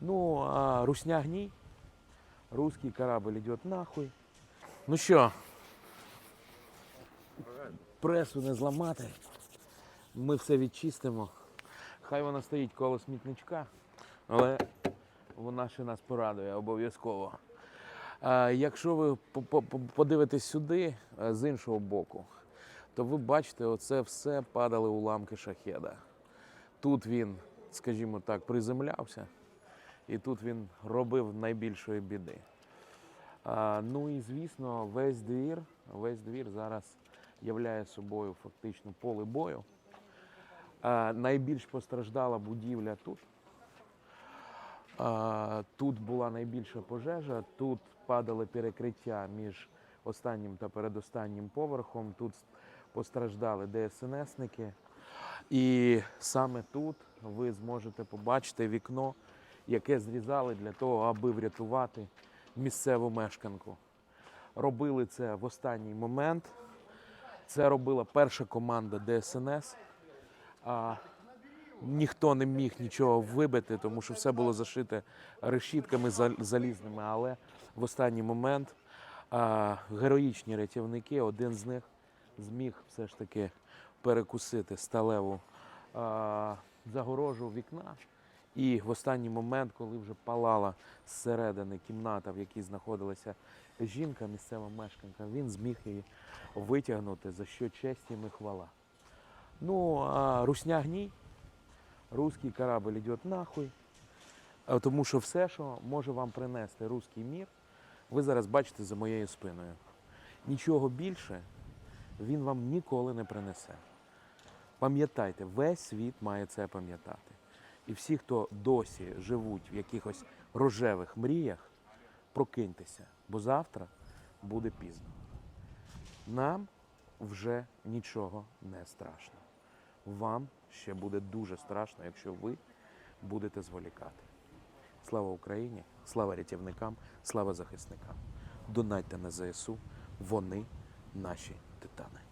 Ну, а русня гній. Русский корабль идет нахуй. Ну що, пресу не зламати. Ми все відчистимо. Хай вона стоїть коло смітничка, але вона ще нас порадує обов'язково. Якщо ви по- по- по- подивитесь сюди е, з іншого боку, то ви бачите, оце все падали уламки шахеда. Тут він, скажімо так, приземлявся, і тут він робив найбільшої біди. Ну і звісно, весь двір, весь двір зараз являє собою фактично поле бою. Найбільш постраждала будівля тут. Тут була найбільша пожежа, тут падали перекриття між останнім та передостаннім поверхом. Тут постраждали ДСНСники. І саме тут ви зможете побачити вікно, яке зрізали для того, аби врятувати місцеву мешканку. Робили це в останній момент. Це робила перша команда ДСНС. А, ніхто не міг нічого вибити, тому що все було зашите решітками залізними. Але в останній момент а, героїчні рятівники, один з них зміг все ж таки перекусити сталеву а, загорожу вікна. І в останній момент, коли вже палала зсередини кімната, в якій знаходилася жінка, місцева мешканка, він зміг її витягнути, за що честь йому і хвала. Ну, а русня гній, русський корабль йде нахуй. Тому що все, що може вам принести руський мір, ви зараз бачите за моєю спиною. Нічого більше він вам ніколи не принесе. Пам'ятайте, весь світ має це пам'ятати. І всі, хто досі живуть в якихось рожевих мріях, прокиньтеся, бо завтра буде пізно. Нам вже нічого не страшно. Вам ще буде дуже страшно, якщо ви будете зволікати. Слава Україні, слава рятівникам, слава захисникам. Донайте на ЗСУ, вони наші титани.